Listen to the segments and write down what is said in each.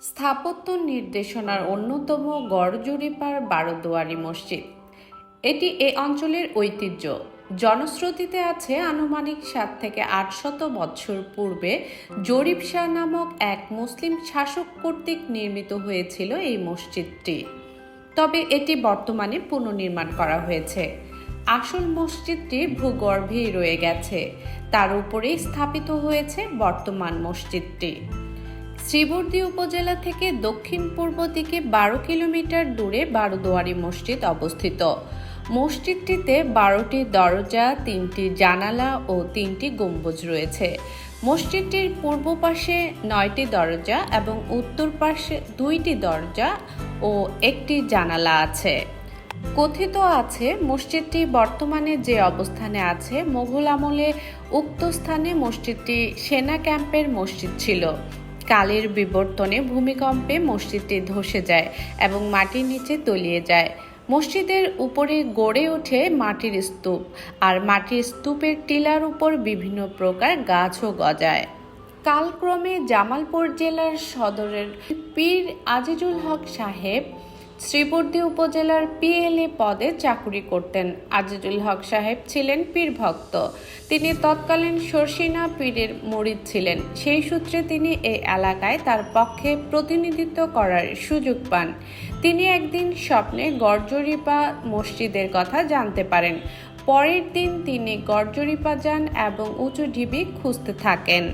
স্থাপত্য নির্দেশনার অন্যতম গড়জুরিপার বারোদুয়ারি মসজিদ। এটি এ অঞ্চলের ঐতিহ্য। জনশ্রুতিতে আছে আনুমানিক সাত থেকে আটশত বৎসর পূর্বে জরিপ শাহ নামক এক মুসলিম শাসক কর্তৃক নির্মিত হয়েছিল এই মসজিদটি। তবে এটি বর্তমানে পুনর্নির্মাণ করা হয়েছে। আসল মসজিদটি ভূগর্ভেই রয়ে গেছে। তার উপরেই স্থাপিত হয়েছে বর্তমান মসজিদটি। শ্রীবর্দী উপজেলা থেকে দক্ষিণ পূর্ব দিকে বারো কিলোমিটার দূরে বারোদুয়ারি মসজিদ অবস্থিত। মসজিদটিতে বারোটি দরজা, তিনটি জানালা ও তিনটি গম্বুজ রয়েছে। মসজিদটির পূর্ব পাশে নয়টি দরজা এবং উত্তর পাশে দুইটি দরজা ও একটি জানালা আছে। কথিত আছে, মসজিদটি বর্তমানে যে অবস্থানে আছে, মোঘল আমলে উক্ত স্থানে মসজিদটি সেনা ক্যাম্পের মসজিদ ছিল। কালের বিবর্তনে ভূমিকম্পে মসজিদটি ধসে যায় এবং মাটির নিচে তলিয়ে যায়। মসজিদের উপরে গড়ে ওঠে মাটির স্তূপ, আর মাটির স্তূপের টিলার উপর বিভিন্ন প্রকার গাছও গজায়। কালক্রমে জামালপুর জেলার সদরের পীর আজিজুল হক সাহেব শ্রীবর্দী উপজেলার পিএলএ পদে চাকুরি করতেন। আজিজুল হক সাহেব ছিলেন পীর ভক্ত। তিনি তৎকালীন শর্ষিনা পীরের মরিদ ছিলেন। সেই সূত্রে তিনি এই এলাকায় তার পক্ষে প্রতিনিধিত্ব করার সুযোগ পান। তিনি একদিন স্বপ্নে গড়জরিপা মসজিদের কথা জানতে পারেন। পরের দিন তিনি গড়জরিপা যান এবং উঁচু ঢিবি খুঁজতে থাকেন।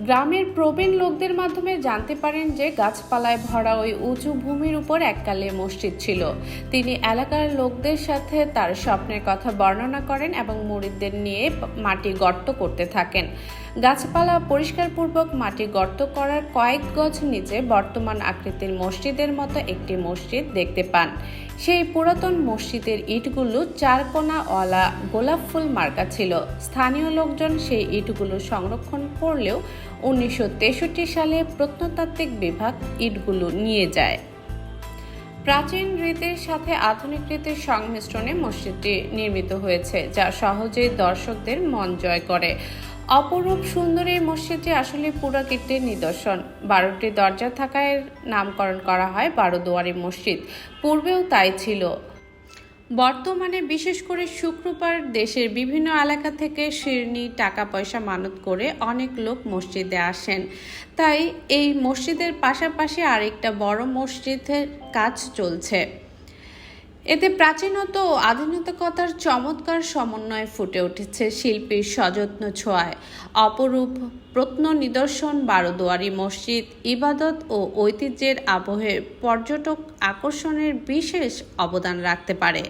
গ্রামের প্রবীণ লোকদের মাধ্যমে জানতে পারেন যে গাছপালায় ভরা ওই উঁচু ভূমির উপর এককালে মসজিদ ছিল। তিনি এলাকার লোকদের সাথে তার স্বপ্নের কথা বর্ণনা করেন এবং মুরিদদের নিয়ে মাটি গর্ত করতে থাকেন। গাছপালা পরিষ্কারপূর্বক মাটি গর্ত করার কয়েক গজ নিচে বর্তমান আকৃতির মসজিদের মতো একটি মসজিদ দেখতে পান। সেই পুরাতন মসজিদের ইটগুলো চারকোনাওয়ালা গোলাপ ফুল মার্কা ছিল। স্থানীয় লোকজন সেই ইটগুলো সংরক্ষণ করলেও উনিশশো তেষট্টি সালে প্রত্নতাত্ত্বিক বিভাগ ইটগুলো নিয়ে যায়। প্রাচীন রীতির সাথে আধুনিক রীতির সংমিশ্রণে মসজিদটি নির্মিত হয়েছে, যা সহজেই দর্শকদের মন জয় করে। অপরূপ সুন্দর এই মসজিদটি আসলে পুরাকীর্তির নিদর্শন। বারোটি দরজা থাকায় নামকরণ করা হয় বারোদুয়ারি মসজিদ। পূর্বেও তাই ছিল। বর্তমানে বিশেষ করে শুক্রবার দেশের বিভিন্ন এলাকা থেকে শিরনি টাকা পয়সা মানত করে অনেক লোক মসজিদে আসেন। তাই এই মসজিদের পাশাপাশি আরেকটা বড় মসজিদের কাজ চলছে। এতে প্রাচীনত ও আধুনিকতার চমৎকার সমন্বয় ফুটে উঠেছে শিল্পীর সযত্ন ছোঁয়ায়। অপরূপ প্রত্ন নিদর্শন বারোদুয়ারি মসজিদ, ইবাদত ও ঐতিহ্যের আবহে পর্যটক আকর্ষণের বিশেষ অবদান রাখতে পারে।